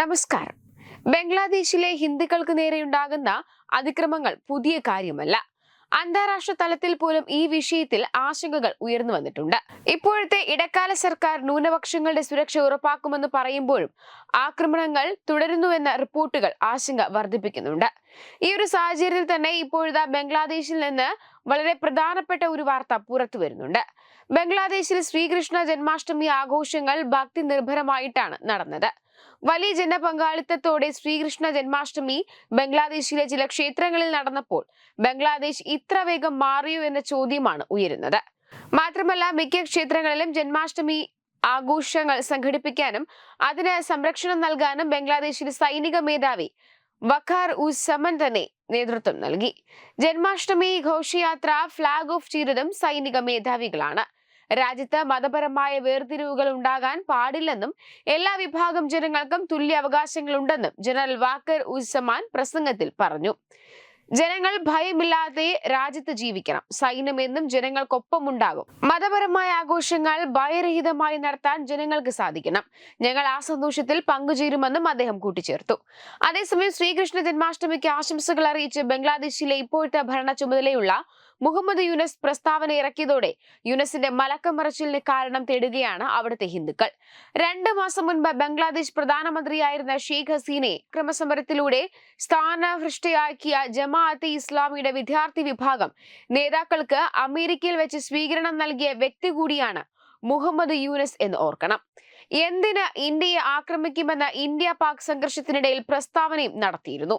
നമസ്കാരം. ബംഗ്ലാദേശിലെ ഹിന്ദുക്കൾക്ക് നേരെയുണ്ടാകുന്ന അതിക്രമങ്ങൾ പുതിയ കാര്യമല്ല. അന്താരാഷ്ട്ര തലത്തിൽ പോലും ഈ വിഷയത്തിൽ ആശങ്കകൾ ഉയർന്നു വന്നിട്ടുണ്ട്. ഇപ്പോഴത്തെ ഇടക്കാല സർക്കാർ ന്യൂനപക്ഷങ്ങളുടെ സുരക്ഷ ഉറപ്പാക്കുമെന്ന് പറയുമ്പോഴും ആക്രമണങ്ങൾ തുടരുന്നുവെന്ന റിപ്പോർട്ടുകൾ ആശങ്ക വർദ്ധിപ്പിക്കുന്നുണ്ട്. ഈ ഒരു സാഹചര്യത്തിൽ തന്നെ ഇപ്പോഴത്തെ ബംഗ്ലാദേശിൽ നിന്ന് വളരെ പ്രധാനപ്പെട്ട ഒരു വാർത്ത പുറത്തു വരുന്നുണ്ട് ബംഗ്ലാദേശിൽ ശ്രീകൃഷ്ണ ജന്മാഷ്ടമി ആഘോഷങ്ങൾ ഭക്തി നിർഭരമായിട്ടാണ് നടന്നത്. വലിയ ജനപങ്കാളിത്തത്തോടെ ശ്രീകൃഷ്ണ ജന്മാഷ്ടമി ബംഗ്ലാദേശിലെ ചില ക്ഷേത്രങ്ങളിൽ നടന്നപ്പോൾ ബംഗ്ലാദേശ് ഇത്ര വേഗം മാറിയോ എന്ന ചോദ്യമാണ് ഉയരുന്നത്. മാത്രമല്ല മിക്ക ക്ഷേത്രങ്ങളിലും ജന്മാഷ്ടമി ആഘോഷങ്ങൾ സംഘടിപ്പിക്കാനും അതിന് സംരക്ഷണം നൽകാനും ബംഗ്ലാദേശിലെ സൈനിക മേധാവി വഖാർ ഉസ് സമൻ തന്നെ നേതൃത്വം നൽകി. ജന്മാഷ്ടമി ഘോഷയാത്ര ഫ്ലാഗ് ഓഫ് ചെയ്തതും സൈനിക മേധാവികളാണ്. രാജ്യത്ത് മതപരമായ വേർതിരിവുകൾ ഉണ്ടാകാൻ പാടില്ലെന്നും എല്ലാ വിഭാഗം ജനങ്ങൾക്കും തുല്യ അവകാശങ്ങളുണ്ടെന്നും ജനറൽ വാക്കർ ഉസ്സമാൻ പ്രസംഗത്തിൽ പറഞ്ഞു. ജനങ്ങൾ ഭയമില്ലാതെ രാജ്യത്ത് ജീവിക്കണം. സൈന്യം എന്നും ജനങ്ങൾക്കൊപ്പം ഉണ്ടാകും മതപരമായ ആഘോഷങ്ങൾ ഭയരഹിതമായി നടത്താൻ ജനങ്ങൾക്ക് സാധിക്കണം. ഞങ്ങൾ ആ സന്തോഷത്തിൽ പങ്കുചേരുമെന്നും അദ്ദേഹം കൂട്ടിച്ചേർത്തു. അതേസമയം ശ്രീകൃഷ്ണ ജന്മാഷ്ടമിക്ക് ആശംസകൾ അറിയിച്ച് ബംഗ്ലാദേശിലെ ഇപ്പോഴത്തെ ഭരണ ചുമതലയുള്ള മുഹമ്മദ് യൂനസ് പ്രസ്താവന ഇറക്കിയതോടെ യൂനസിന്റെ മലക്കം മറച്ചിലിന് കാരണം തേടുകയാണ് അവിടുത്തെ ഹിന്ദുക്കൾ. രണ്ട് മാസം മുൻപ് ബംഗ്ലാദേശ് പ്രധാനമന്ത്രിയായിരുന്ന ഷെയ്ഖ് ഹസീനെ ക്രമസമരത്തിലൂടെ സ്ഥാനഭൃഷ്ടയാക്കിയ ജമാഅത്തെ ഇസ്ലാമിയുടെ വിദ്യാർത്ഥി വിഭാഗം നേതാക്കൾക്ക് അമേരിക്കയിൽ വെച്ച് സ്വീകരണം നൽകിയ വ്യക്തി കൂടിയാണ് മുഹമ്മദ് യൂനസ് എന്ന് ഓർക്കണം. എന്തിന് ഇന്ത്യയെ ആക്രമിക്കുമെന്ന ഇന്ത്യ പാക് സംഘർഷത്തിനിടയിൽ പ്രസ്താവനയും നടത്തിയിരുന്നു.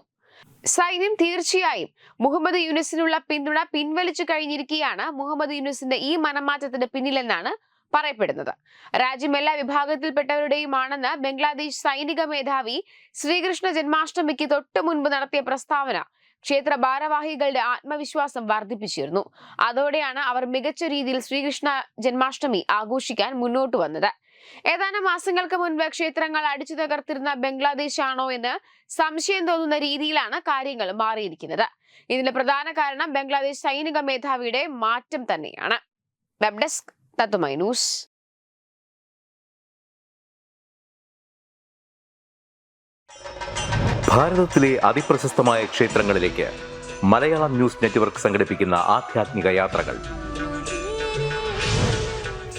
സൈന്യം തീർച്ചയായും മുഹമ്മദ് യൂനിസിനുള്ള പിന്തുണ പിൻവലിച്ചു കഴിഞ്ഞിരിക്കുകയാണ്. മുഹമ്മദ് യൂനിസിന്റെ ഈ മനംമാറ്റത്തിന് പിന്നിലെന്നാണ് പറയപ്പെടുന്നത്. രാജ്യം എല്ലാ വിഭാഗത്തിൽപ്പെട്ടവരുടെയുമാണെന്ന് ബംഗ്ലാദേശ് സൈനിക മേധാവി ശ്രീകൃഷ്ണ ജന്മാഷ്ടമിക്ക് തൊട്ടു മുൻപ് നടത്തിയ പ്രസ്താവന ക്ഷേത്ര ഭാരവാഹികളുടെ ആത്മവിശ്വാസം വർദ്ധിപ്പിച്ചിരുന്നു. അതോടെയാണ് അവർ മികച്ച രീതിയിൽ ശ്രീകൃഷ്ണ ജന്മാഷ്ടമി ആഘോഷിക്കാൻ മുന്നോട്ട് വന്നത്. ഏതാനും മാസങ്ങൾക്ക് മുൻപ് ക്ഷേത്രങ്ങൾ അടിച്ചു തകർത്തിരുന്ന ബംഗ്ലാദേശ് ആണോ എന്ന് സംശയം തോന്നുന്ന രീതിയിലാണ് കാര്യങ്ങൾ മാറിയിരിക്കുന്നത്. ഇതിന്റെ പ്രധാന കാരണം ബംഗ്ലാദേശ് സൈനിക മേധാവിയുടെ മാറ്റം തന്നെയാണ്. വെബ് ഡെസ്ക് തത്തുമൈ ന്യൂസ്. ഭാരതത്തിലെ ക്ഷേത്രങ്ങളിലേക്ക് മലയാളം ന്യൂസ് നെറ്റ്വർക്ക് യാത്രകൾ.